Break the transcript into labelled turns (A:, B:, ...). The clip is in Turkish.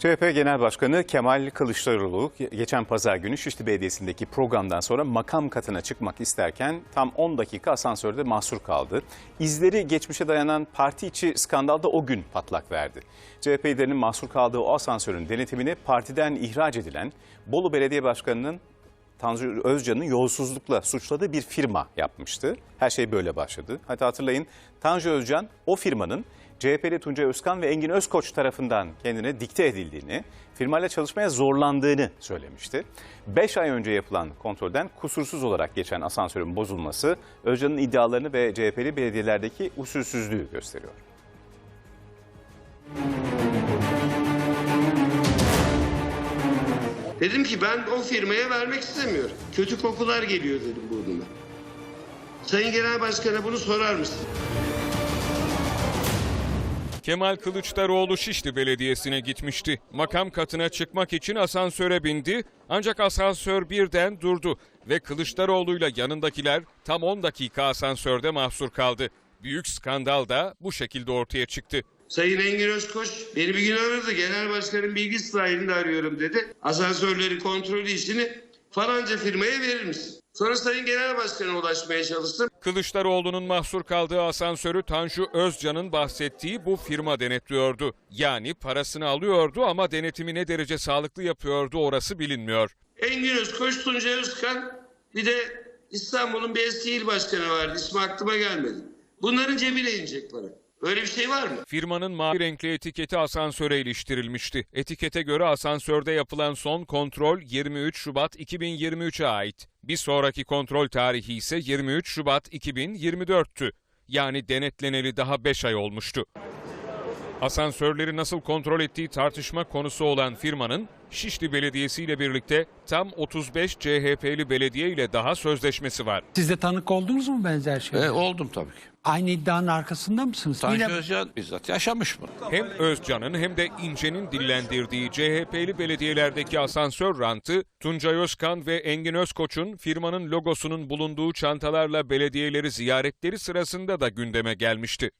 A: CHP Genel Başkanı Kemal Kılıçdaroğlu geçen pazar günü Şişli Belediyesi'ndeki programdan sonra makam katına çıkmak isterken tam 10 dakika asansörde mahsur kaldı. İzleri geçmişe dayanan parti içi skandalda o gün patlak verdi. CHP liderinin mahsur kaldığı o asansörün denetimini partiden ihraç edilen Bolu Belediye Başkanı'nın Tanju Özcan'ın yolsuzlukla suçladığı bir firma yapmıştı. Her şey böyle başladı. Hatta hatırlayın Tanju Özcan o firmanın CHP'li Tuncay Özkan ve Engin Özkoç tarafından kendine dikte edildiğini, firmayla çalışmaya zorlandığını söylemişti. 5 ay önce yapılan kontrolden kusursuz olarak geçen asansörün bozulması Özcan'ın iddialarını ve CHP'li belediyelerdeki usulsüzlüğü gösteriyor.
B: Dedim ki ben o firmaya vermek istemiyorum. Kötü kokular geliyor dedim burnuma. Sayın Genel Başkan'a bunu sorar mısın?
C: Kemal Kılıçdaroğlu Şişli Belediyesi'ne gitmişti. Makam katına çıkmak için asansöre bindi ancak asansör birden durdu ve Kılıçdaroğlu'yla yanındakiler tam 10 dakika asansörde mahsur kaldı. Büyük skandal da bu şekilde ortaya çıktı.
B: Sayın Engin Özkoç beni bir gün aradı. Genel Başkanın bilgi sahilinde arıyorum dedi. Asansörleri kontrolü işini falanca firmaya verir misin? Sonra Sayın Genel Başkan'a ulaşmaya çalıştım.
C: Kılıçdaroğlu'nun mahsur kaldığı asansörü Tanju Özcan'ın bahsettiği bu firma denetliyordu. Yani parasını alıyordu ama denetimi ne derece sağlıklı yapıyordu orası bilinmiyor.
B: Engin Özkoç, Tuncay Özkan bir de İstanbul'un bir eski il başkanı vardı. İsmi aklıma gelmedi. Bunların cebine inecek para. Böyle bir şey var mı?
C: Firmanın mavi renkli etiketi asansöre iliştirilmişti. Etikete göre asansörde yapılan son kontrol 23 Şubat 2023'e ait. Bir sonraki kontrol tarihi ise 23 Şubat 2024'tü. Yani denetleneli daha 5 ay olmuştu. Asansörleri nasıl kontrol ettiği tartışma konusu olan firmanın Şişli Belediyesi ile birlikte tam 35 CHP'li belediye ile daha sözleşmesi var.
D: Siz de tanık oldunuz mu benzer şey?
E: E, oldum tabii ki.
D: Aynı iddianın arkasında mısınız?
E: Tanju
D: Yine
E: Özcan bizzat yaşamış mı?
C: Hem Özcan'ın hem de İnce'nin dillendirdiği CHP'li belediyelerdeki asansör rantı, Tuncay Özkan ve Engin Özkoç'un firmanın logosunun bulunduğu çantalarla belediyeleri ziyaretleri sırasında da gündeme gelmişti.